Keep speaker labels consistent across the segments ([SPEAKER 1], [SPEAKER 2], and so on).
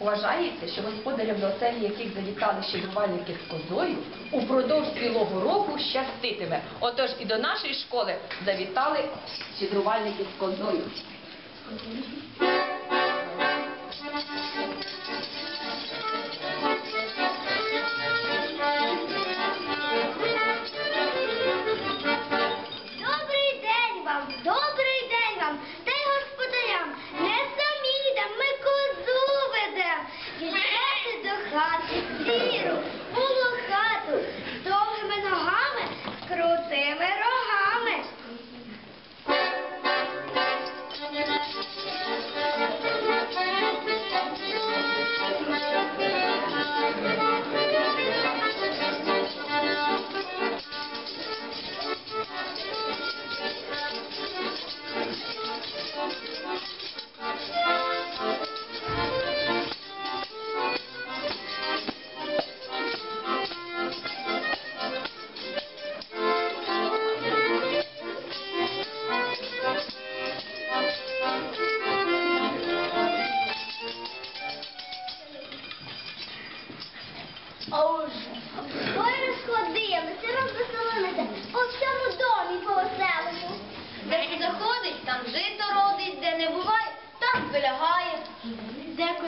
[SPEAKER 1] Вважається, що господарям до оселі, яких завітали щедрувальники з козою, упродовж цілого року щаститиме. Отож і до нашої школи завітали щедрувальники з козою.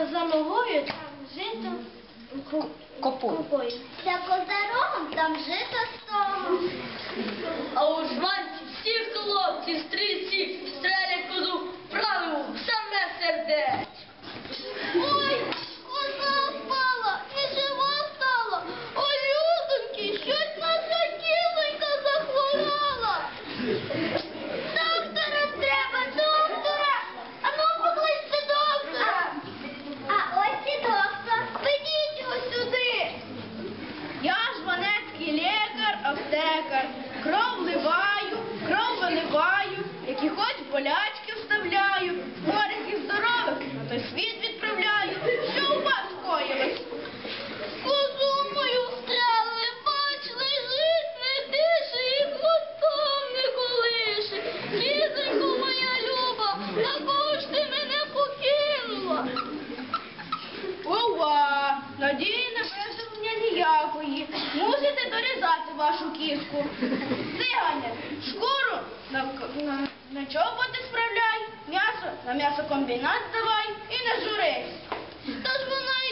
[SPEAKER 2] Дорога за ногою, там жито купою. Та поза там жито стогом.
[SPEAKER 3] А у жванці всі хлопці
[SPEAKER 4] стріляють. На
[SPEAKER 2] кого ж ти мене покинула?
[SPEAKER 4] Ова, надії напевно ніякої. Мусите дорізати вашу кіску. Циганя, шкуру на, на, на чоботи справляй, м'ясо на м'ясокомбінат давай і не журись.
[SPEAKER 2] Та ж вона